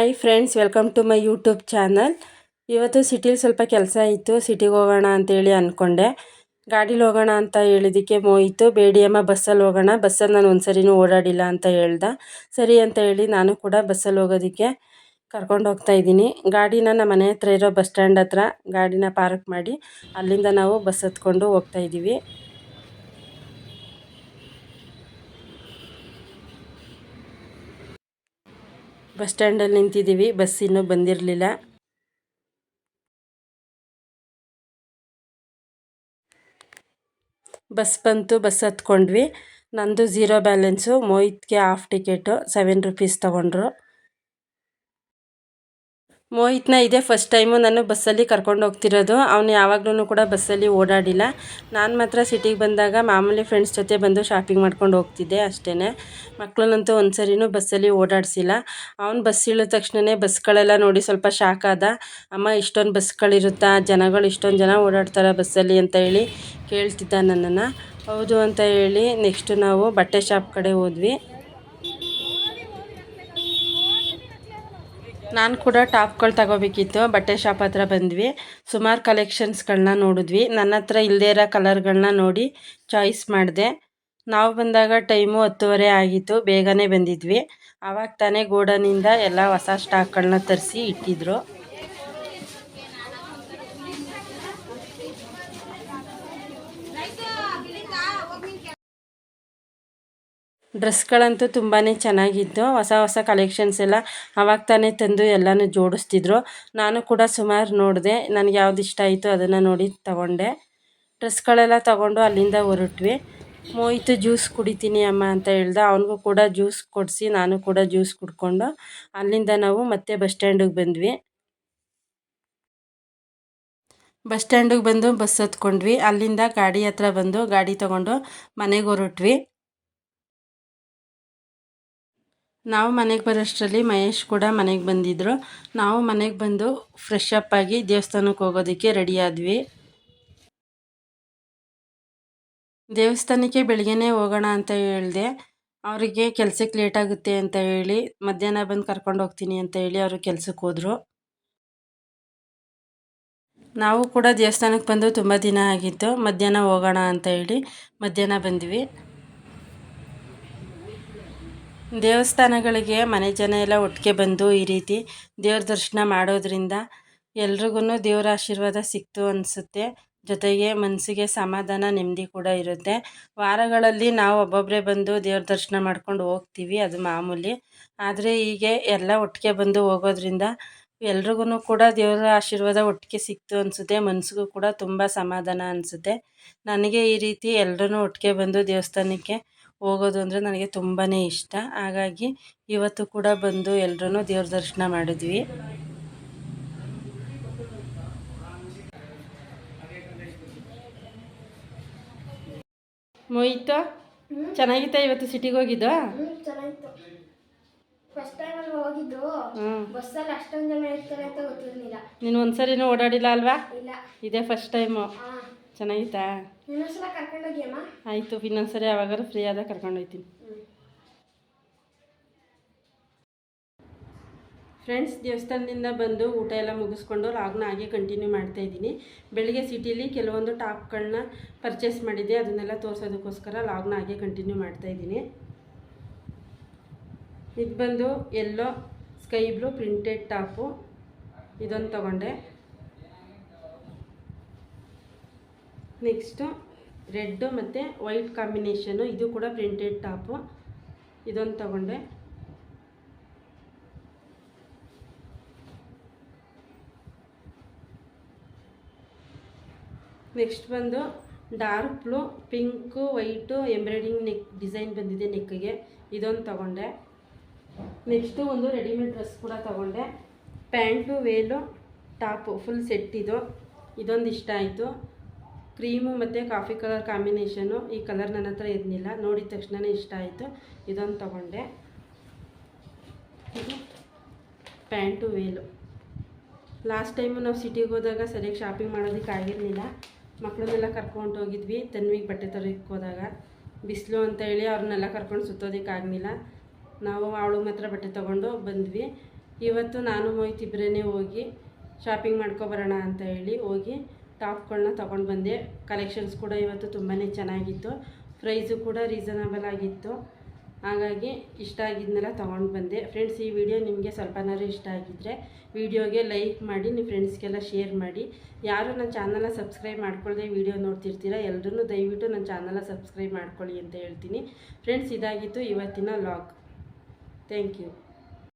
Hi friends, welcome to my YouTube channel. ಇವತ್ತು ಸಿಟಿಲಿ ಸ್ವಲ್ಪ ಕೆಲಸ ಇತ್ತು, ಸಿಟಿಗೆ ಹೋಗೋಣ ಅಂತೇಳಿ ಅಂದ್ಕೊಂಡೆ ಗಾಡೀಲಿ ಹೋಗೋಣ ಅಂತ ಹೇಳಿದ್ದಕ್ಕೆ ಮೋಯಿತು ಬೇಡಿಯಮ್ಮ ಬಸ್ಸಲ್ಲಿ ಹೋಗೋಣ, ಬಸ್ಸಲ್ಲಿ ನಾನು ಒಂದು ಸರಿನೂ ಓಡಾಡಿಲ್ಲ ಅಂತ ಹೇಳ್ದೆ. ಸರಿ ಅಂತ ಹೇಳಿ ನಾನು ಕೂಡ ಬಸ್ಸಲ್ಲಿ ಹೋಗೋದಕ್ಕೆ ಕರ್ಕೊಂಡು ಹೋಗ್ತಾ ಇದ್ದೀನಿ. ಗಾಡಿನ ನಮ್ಮ ಮನೆ ಹತ್ರ ಇರೋ ಬಸ್ ಸ್ಟ್ಯಾಂಡ್ ಹತ್ರ ಗಾಡಿನ ಪಾರ್ಕ್ ಮಾಡಿ ಅಲ್ಲಿಂದ ನಾವು ಬಸ್ ಹತ್ಕೊಂಡು ಹೋಗ್ತಾ ಇದ್ದೀವಿ. ಬಸ್ ಸ್ಟ್ಯಾಂಡಲ್ಲಿ ನಿಂತಿದ್ದೀವಿ. ಬಸ್ ಇನ್ನೂ ಬಂದಿರಲಿಲ್ಲ. ಬಸ್ ಬಂತು, ಬಸ್ ಹತ್ಕೊಂಡ್ವಿ. ನಂದು ಝೀರೋ ಬ್ಯಾಲೆನ್ಸು, ಮೋಹಿತ್ಗೆ ಹಾಫ್ ಟಿಕೆಟು, ಸೆವೆನ್ ರುಪೀಸ್ ತೊಗೊಂಡ್ರು. ಮೋಹಿತ್ನ ಇದೇ ಫಸ್ಟ್ ಟೈಮು ನಾನು ಬಸ್ಸಲ್ಲಿ ಕರ್ಕೊಂಡು ಹೋಗ್ತಿರೋದು. ಅವನು ಯಾವಾಗಲೂ ಕೂಡ ಬಸ್ಸಲ್ಲಿ ಓಡಾಡಿಲ್ಲ. ನಾನು ಮಾತ್ರ ಸಿಟಿಗೆ ಬಂದಾಗ ಮಾಮೂಲಿ ಫ್ರೆಂಡ್ಸ್ ಜೊತೆ ಬಂದು ಶಾಪಿಂಗ್ ಮಾಡ್ಕೊಂಡು ಹೋಗ್ತಿದ್ದೆ ಅಷ್ಟೇ ಮಕ್ಕಳನ್ನಂತೂ ಒಂದು ಸರಿನೂ ಬಸ್ಸಲ್ಲಿ ಓಡಾಡಿಸಿಲ್ಲ. ಅವ್ನು ಬಸ್ ಇಳಿದ ತಕ್ಷಣವೇ ಬಸ್ಗಳೆಲ್ಲ ನೋಡಿ ಸ್ವಲ್ಪ ಶಾಕ್ ಆದ. ಅಮ್ಮ, ಇಷ್ಟೊಂದು ಬಸ್ಗಳಿರುತ್ತಾ ಜನಗಳು ಇಷ್ಟೊಂದು ಜನ ಓಡಾಡ್ತಾರೆ ಬಸ್ಸಲ್ಲಿ ಅಂತ ಹೇಳಿ ಕೇಳ್ತಿದ್ದ ನನ್ನನ್ನು. ಹೌದು ಅಂತ ಹೇಳಿ ನೆಕ್ಸ್ಟ್ ನಾವು ಬಟ್ಟೆ ಶಾಪ್ ಕಡೆ ಹೋದ್ವಿ. ನಾನು ಕೂಡ ಟಾಪ್ಗಳು ತಗೋಬೇಕಿತ್ತು, ಬಟ್ಟೆ ಶಾಪ್ ಹತ್ರ ಬಂದ್ವಿ. ಸುಮಾರು ಕಲೆಕ್ಷನ್ಸ್ಗಳನ್ನ ನೋಡಿದ್ವಿ. ನನ್ನ ಹತ್ರ ಇಲ್ಲದೇ ಇರೋ ಕಲರ್ಗಳನ್ನ ನೋಡಿ ಚಾಯ್ಸ್ ಮಾಡಿದೆ. ನಾವು ಬಂದಾಗ ಟೈಮು ಹತ್ತುವರೆ ಆಗಿತ್ತು, ಬೇಗನೆ ಬಂದಿದ್ವಿ. ಆವಾಗ ತಾನೇ ಗೋಡನಿಂದ ಎಲ್ಲ ಹೊಸ ಸ್ಟಾಕ್ಗಳನ್ನ ತರಿಸಿ ಇಟ್ಟಿದ್ರು. ಡ್ರೆಸ್ಗಳಂತೂ ತುಂಬಾ ಚೆನ್ನಾಗಿತ್ತು. ಹೊಸ ಹೊಸ ಕಲೆಕ್ಷನ್ಸ್ ಎಲ್ಲ ಅವಾಗ ತಾನೇ ತಂದು ಎಲ್ಲನೂ ಜೋಡಿಸ್ತಿದ್ರು. ನಾನು ಕೂಡ ಸುಮಾರು ನೋಡಿದೆ. ನನಗೆ ಯಾವ್ದು ಇಷ್ಟ ಆಯಿತು ಅದನ್ನು ನೋಡಿ ತಗೊಂಡೆ. ಡ್ರೆಸ್ಗಳೆಲ್ಲ ತಗೊಂಡು ಅಲ್ಲಿಂದ ಹೊರಟ್ವಿ. ಮೋಯ್ತು ಜ್ಯೂಸ್ ಕುಡಿತೀನಿ ಅಮ್ಮ ಅಂತ ಹೇಳ್ದೆ. ಅವನಿಗೂ ಕೂಡ ಜ್ಯೂಸ್ ಕೊಡಿಸಿ ನಾನು ಕೂಡ ಜ್ಯೂಸ್ ಕುಡ್ಕೊಂಡು ಅಲ್ಲಿಂದ ನಾವು ಮತ್ತೆ ಬಸ್ ಸ್ಟ್ಯಾಂಡಿಗೆ ಬಂದ್ವಿ. ಬಸ್ ಸ್ಟ್ಯಾಂಡಿಗೆ ಬಂದು ಬಸ್ ಹತ್ಕೊಂಡ್ವಿ. ಅಲ್ಲಿಂದ ಗಾಡಿ ಹತ್ರ ಬಂದು ಗಾಡಿ ತಗೊಂಡು ಮನೆಗೆ ಹೊರಟ್ವಿ. ನಾವು ಮನೆಗೆ ಬರೋಷ್ಟರಲ್ಲಿ ಮಹೇಶ್ ಕೂಡ ಮನೆಗೆ ಬಂದಿದ್ದರು ನಾವು ಮನೆಗೆ ಬಂದು ಫ್ರೆಶ್ ಅಪ್ ಆಗಿ ದೇವಸ್ಥಾನಕ್ಕೆ ಹೋಗೋದಕ್ಕೆ ರೆಡಿ ಆದ್ವಿ. ದೇವಸ್ಥಾನಕ್ಕೆ ಬೆಳಗ್ಗೆನೇ ಹೋಗೋಣ ಅಂತ ಹೇಳಿದೆ. ಅವರಿಗೆ ಕೆಲಸಕ್ಕೆ ಲೇಟ್ ಆಗುತ್ತೆ ಅಂತ ಹೇಳಿ, ಮಧ್ಯಾಹ್ನ ಬಂದು ಕರ್ಕೊಂಡು ಹೋಗ್ತೀನಿ ಅಂತ ಹೇಳಿ ಅವರು ಕೆಲಸಕ್ಕೆ ಹೋದರು. ನಾವು ಕೂಡ ದೇವಸ್ಥಾನಕ್ಕೆ ಬಂದು ತುಂಬ ದಿನ ಆಗಿತ್ತು. ಮಧ್ಯಾಹ್ನ ಹೋಗೋಣ ಅಂತ ಹೇಳಿ ಮಧ್ಯಾಹ್ನ ಬಂದ್ವಿ. ದೇವಸ್ಥಾನಗಳಿಗೆ ಮನೆ ಜನ ಎಲ್ಲ ಒಟ್ಟಿಗೆ ಬಂದು ಈ ರೀತಿ ದೇವ್ರ ದರ್ಶನ ಮಾಡೋದ್ರಿಂದ ಎಲ್ರಿಗೂ ದೇವರ ಆಶೀರ್ವಾದ ಸಿಕ್ತು ಅನಿಸುತ್ತೆ. ಜೊತೆಗೆ ಮನಸ್ಸಿಗೆ ಸಮಾಧಾನ, ನೆಮ್ಮದಿ ಕೂಡ ಇರುತ್ತೆ. ವಾರಗಳಲ್ಲಿ ನಾವು ಒಬ್ಬೊಬ್ಬರೇ ಬಂದು ದೇವ್ರ ದರ್ಶನ ಮಾಡ್ಕೊಂಡು ಹೋಗ್ತೀವಿ, ಅದು ಮಾಮೂಲಿ. ಆದರೆ ಹೀಗೆ ಎಲ್ಲ ಒಟ್ಟಿಗೆ ಬಂದು ಹೋಗೋದ್ರಿಂದ ಎಲ್ರಿಗೂ ಕೂಡ ದೇವರ ಆಶೀರ್ವಾದ ಒಟ್ಟಿಗೆ ಸಿಕ್ತು ಅನಿಸುತ್ತೆ. ಮನಸ್ಸಿಗೂ ಕೂಡ ತುಂಬ ಸಮಾಧಾನ ಅನಿಸುತ್ತೆ. ನನಗೆ ಈ ರೀತಿ ಎಲ್ಲರೂ ಒಟ್ಟಿಗೆ ಬಂದು ದೇವಸ್ಥಾನಕ್ಕೆ ಹೋಗೋದು ಅಂದರೆ ನನಗೆ ತುಂಬಾ ಇಷ್ಟ. ಹಾಗಾಗಿ ಇವತ್ತು ಕೂಡ ಬಂದು ಎಲ್ಲರೂ ದೇವ್ರ ದರ್ಶನ ಮಾಡಿದ್ವಿ. ಮೊಯ್ತು ಚೆನ್ನಾಗಿತ್ತ ಇವತ್ತು ಸಿಟಿಗೆ ಹೋಗಿದ್ದು. ನೀನು ಒಂದ್ಸರಿನೂ ಓಡಾಡಿಲ್ಲ ಅಲ್ವಾ? ಇದೇ ಫಸ್ಟ್ ಟೈಮು ಚೆನ್ನಾಗಿತ್ತಾ? ಆಯಿತು ಇನ್ನೊಂದ್ಸರಿ ಯಾವಾಗಾರು ಫ್ರೀ ಆದಾಗ ಕರ್ಕೊಂಡು ಹೋಯ್ತೀನಿ ಫ್ರೆಂಡ್ಸ್ ದೇವಸ್ಥಾನದಿಂದ ಬಂದು ಊಟ ಎಲ್ಲ ಮುಗಿಸ್ಕೊಂಡು ಲಾಗ್ನ ಹಾಗೆ ಕಂಟಿನ್ಯೂ ಮಾಡ್ತಾ ಇದ್ದೀನಿ. ಬೆಳಗ್ಗೆ ಸಿಟಿಲಿ ಕೆಲವೊಂದು ಟಾಪ್ಗಳನ್ನ ಪರ್ಚೇಸ್ ಮಾಡಿದ್ದೆ ಅದನ್ನೆಲ್ಲ ತೋರಿಸೋದಕ್ಕೋಸ್ಕರ ಲಾಗ್ನ ಹಾಗೆ ಕಂಟಿನ್ಯೂ ಮಾಡ್ತಾ ಇದ್ದೀನಿ. ಇದು ಬಂದು ಎಲ್ಲೋ ಸ್ಕೈ ಬ್ಲೂ ಪ್ರಿಂಟೆಡ್ ಟಾಪು ಇದೊಂದು ತಗೊಂಡೆ. ನೆಕ್ಸ್ಟು ರೆಡ್ಡು ಮತ್ತು ವೈಟ್ ಕಾಂಬಿನೇಷನು ಇದು ಕೂಡ ಪ್ರಿಂಟೆಡ್ ಟಾಪು ಇದೊಂದು ತಗೊಂಡೆ. ನೆಕ್ಸ್ಟ್ ಬಂದು dark blue pink white embroidering neck design ಬಂದಿದೆ ನೆಕ್ಗೆ ಇದೊಂದು ತಗೊಂಡೆ. ನೆಕ್ಸ್ಟು ಒಂದು ರೆಡಿಮೇಡ್ ಡ್ರೆಸ್ ಕೂಡ ತಗೊಂಡೆ. Pant veil top full set ಇದು. ಇದೊಂದು ಇಷ್ಟ ಆಯಿತು. ಕ್ರೀಮು ಮತ್ತು ಕಾಫಿ ಕಲರ್ ಕಾಂಬಿನೇಷನು ಈ ಕಲರ್ ನನ್ನ ಹತ್ರ ಇರಲಿಲ್ಲ. ನೋಡಿದ ತಕ್ಷಣ ಇಷ್ಟ ಆಯಿತು. ಇದೊಂದು ತಗೊಂಡೆ. ಪ್ಯಾಂಟು ವೇಲು. ಲಾಸ್ಟ್ ಟೈಮು ನಾವು ಸಿಟಿಗೆ ಹೋದಾಗ ಸರಿಯಾಗಿ ಶಾಪಿಂಗ್ ಮಾಡೋದಕ್ಕೆ ಆಗಿರಲಿಲ್ಲ. ಮಕ್ಕಳನ್ನೆಲ್ಲ ಕರ್ಕೊಂಡು ಹೋಗಿದ್ವಿ. ತನ್ವಿಗೆ ಬಟ್ಟೆ ತರೋಕ್ಕೆ ಹೋದಾಗ. ಬಿಸಿಲು ಅಂತ ಹೇಳಿ ಅವ್ರನ್ನೆಲ್ಲ ಕರ್ಕೊಂಡು ಸುತ್ತೋದಕ್ಕೆ ಆಗಲಿಲ್ಲ. ನಾವು ಅವಳು ಮಾತ್ರ ಬಟ್ಟೆ ತೊಗೊಂಡು ಬಂದ್ವಿ. ಇವತ್ತು ನಾನು ಹೋಯ್ತಿಬ್ರೇ ಹೋಗಿ ಶಾಪಿಂಗ್ ಮಾಡ್ಕೊಬರೋಣ ಅಂತ ಹೇಳಿ ಹೋಗಿ ಟಾಪ್ಗಳನ್ನ ತೊಗೊಂಡು ಬಂದೆ. ಕಲೆಕ್ಷನ್ಸ್ ಕೂಡ ಇವತ್ತು ತುಂಬಾ ಚೆನ್ನಾಗಿತ್ತು. ಪ್ರೈಸು ಕೂಡ ರೀಸನಬಲ್ ಆಗಿತ್ತು. ಹಾಗಾಗಿ ಇಷ್ಟ ಆಗಿದ್ನೆಲ್ಲ ತೊಗೊಂಡು ಬಂದೆ. ಫ್ರೆಂಡ್ಸ್ ಈ ವಿಡಿಯೋ ನಿಮಗೆ ಸ್ವಲ್ಪನಾದ್ರು ಇಷ್ಟ ಆಗಿದ್ದರೆ ವಿಡಿಯೋಗೆ ಲೈಕ್ ಮಾಡಿ ನಿಮ್ಮ ಫ್ರೆಂಡ್ಸ್ಗೆಲ್ಲ ಶೇರ್ ಮಾಡಿ. ಯಾರು ನನ್ನ ಚಾನಲ್ನ ಸಬ್ಸ್ಕ್ರೈಬ್ ಮಾಡ್ಕೊಳ್ಳದೆ ವಿಡಿಯೋ ನೋಡ್ತಿರ್ತೀರ ಎಲ್ಲರೂ ದಯವಿಟ್ಟು ನನ್ನ ಚಾನಲ್ನ ಸಬ್ಸ್ಕ್ರೈಬ್ ಮಾಡ್ಕೊಳ್ಳಿ ಅಂತ ಹೇಳ್ತೀನಿ. ಫ್ರೆಂಡ್ಸ್ ಇದಾಗಿತ್ತು ಇವತ್ತಿನ ಲಾಗ್ ಥ್ಯಾಂಕ್ ಯು